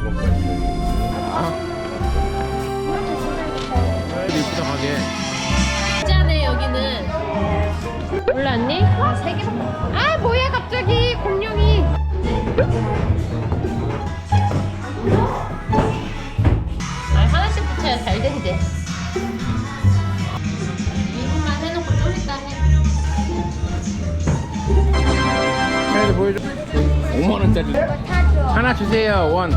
수건까지 그래도 입장하게. 짜네 여기는 몰랐니? 아세 개. 아 뭐야 갑자기. 공룡이. 아 하나씩 붙여야 잘 된대 5만원짜리. 하나 주세요 원.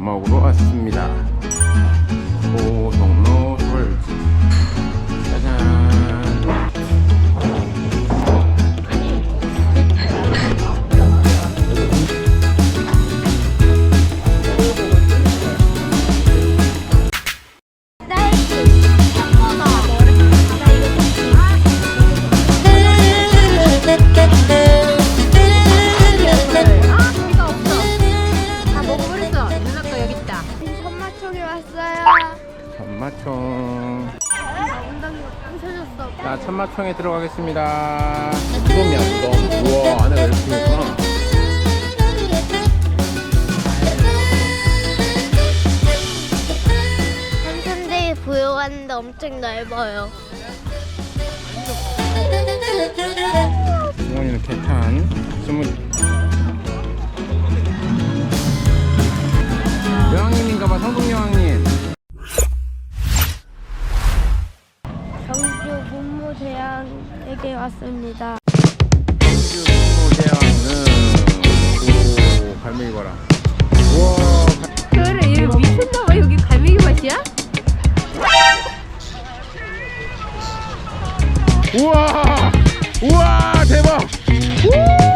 밥 먹으러 왔습니다 천마총. 자 천마총에 들어가겠습니다. 무덤이야 우와 안에가 이렇게 있구나 한산대에 보여왔는데 엄청 넓어요. 부모님는 개탄 경주 문무대왕에게 왔습니다 성주 무대왕은 오 갈매기 봐라 우와 갈- 그래 얘 미쳤나봐 여기 갈매기 맛이야? 우와 우와 대박 밀당